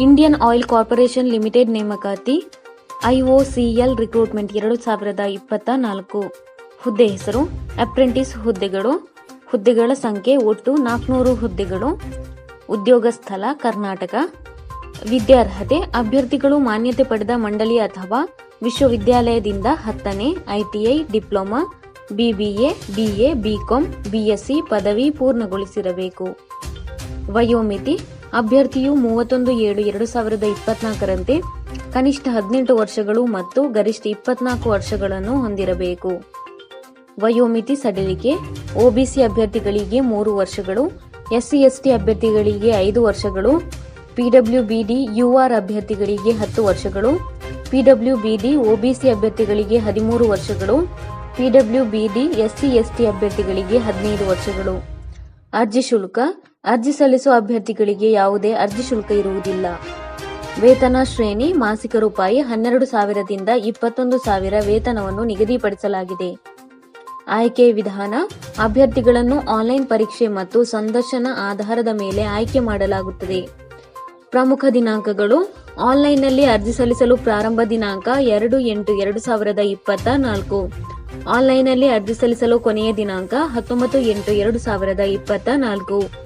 Indian oil corporation limited ನೇಮಕಾತಿ, IOCL recruitment ಎರಡು ಸಾವಿರದ ಇಪ್ಪತ್ತ ನಾಲ್ಕು ಹುದ್ದೆ ಹೆಸರು, ಅಪ್ರೆಂಟಿಸ್ ಹುದ್ದೆಗಳು, ಹುದ್ದೆಗಳ ಸಂಖ್ಯೆ ಒಟ್ಟು ನಾಲ್ಕುನೂರು ಹುದ್ದೆಗಳು. ಉದ್ಯೋಗ ಸ್ಥಳ, ಕರ್ನಾಟಕ. ವಿದ್ಯಾರ್ಹತೆ, ಅಭ್ಯರ್ಥಿಗಳು ಮಾನ್ಯತೆ ಪಡೆದ ಮಂಡಳಿ ಅಥವಾ ವಿಶ್ವವಿದ್ಯಾಲಯದಿಂದ ಹತ್ತನೇ ITI diploma, BBA, BA, BCom, BSc ಪದವಿ ಪೂರ್ಣಗೊಳಿಸಿರಬೇಕು. ವಯೋಮಿತಿ, ಅಭ್ಯರ್ಥಿಯು ಮೂವತ್ತೊಂದು ಏಳು ಎರಡು ಸಾವಿರದ ಇಪ್ಪತ್ನಾಲ್ಕರಂತೆ ಕನಿಷ್ಠ ಹದಿನೆಂಟು ವರ್ಷಗಳು ಮತ್ತು ಗರಿಷ್ಠ ಇಪ್ಪತ್ನಾಲ್ಕು ವರ್ಷಗಳನ್ನು ಹೊಂದಿರಬೇಕು. ವಯೋಮಿತಿ ಸಡಿಲಿಕೆ, ಒಬಿಸಿ ಅಭ್ಯರ್ಥಿಗಳಿಗೆ ಮೂರು ವರ್ಷಗಳು, ಎಸ್ಸಿ ಎಸ್ಟಿ ಅಭ್ಯರ್ಥಿಗಳಿಗೆ ಐದು ವರ್ಷಗಳು, ಪಿಡಬ್ಲ್ಯೂಬಿಡಿ, ಯುಆರ್ ಅಭ್ಯರ್ಥಿಗಳಿಗೆ ಹತ್ತು ವರ್ಷಗಳು, ಪಿಡಬ್ಲ್ಯೂಬಿಡಿ, ಒಬಿಸಿ ಅಭ್ಯರ್ಥಿಗಳಿಗೆ ಹದಿಮೂರು ವರ್ಷಗಳು, ಪಿಡಬ್ಲ್ಯೂಬಿಡಿ, ಎಸ್ಸಿ ಎಸ್ಟಿ ಅಭ್ಯರ್ಥಿಗಳಿಗೆ ಹದಿನೈದು ವರ್ಷಗಳು. ಅರ್ಜಿ ಶುಲ್ಕ ಅರ್ಜಿ ಸಲ್ಲಿಸುವ ಅಭ್ಯರ್ಥಿಗಳಿಗೆ ಯಾವುದೇ ಅರ್ಜಿ ಶುಲ್ಕ ಇರುವುದಿಲ್ಲ. ವೇತನ ಶ್ರೇಣಿ ಮಾಸಿಕ ರೂಪಾಯಿ ಹನ್ನೆರಡು ಸಾವಿರದಿಂದ ಇಪ್ಪತ್ತೊಂದು ಸಾವಿರ ವೇತನವನ್ನು ನಿಗದಿಪಡಿಸಲಾಗಿದೆ. ಆಯ್ಕೆ ವಿಧಾನ, ಅಭ್ಯರ್ಥಿಗಳನ್ನು ಆನ್ಲೈನ್ ಪರೀಕ್ಷೆ ಮತ್ತು ಸಂದರ್ಶನ ಆಧಾರದ ಮೇಲೆ ಆಯ್ಕೆ ಮಾಡಲಾಗುತ್ತದೆ. ಪ್ರಮುಖ ದಿನಾಂಕಗಳು, ಆನ್ಲೈನ್ನಲ್ಲಿ ಅರ್ಜಿ ಸಲ್ಲಿಸಲು ಪ್ರಾರಂಭ ದಿನಾಂಕ ಎರಡು ಎಂಟು ಎರಡು ಸಾವಿರದ ಇಪ್ಪತ್ತ ನಾಲ್ಕು. ಆನ್ಲೈನ್ನಲ್ಲಿ ಅರ್ಜಿ ಸಲ್ಲಿಸಲು ಕೊನೆಯ ದಿನಾಂಕ ಹತ್ತೊಂಬತ್ತು ಎಂಟು ಎರಡು ಸಾವಿರದ ಇಪ್ಪತ್ತ ನಾಲ್ಕು.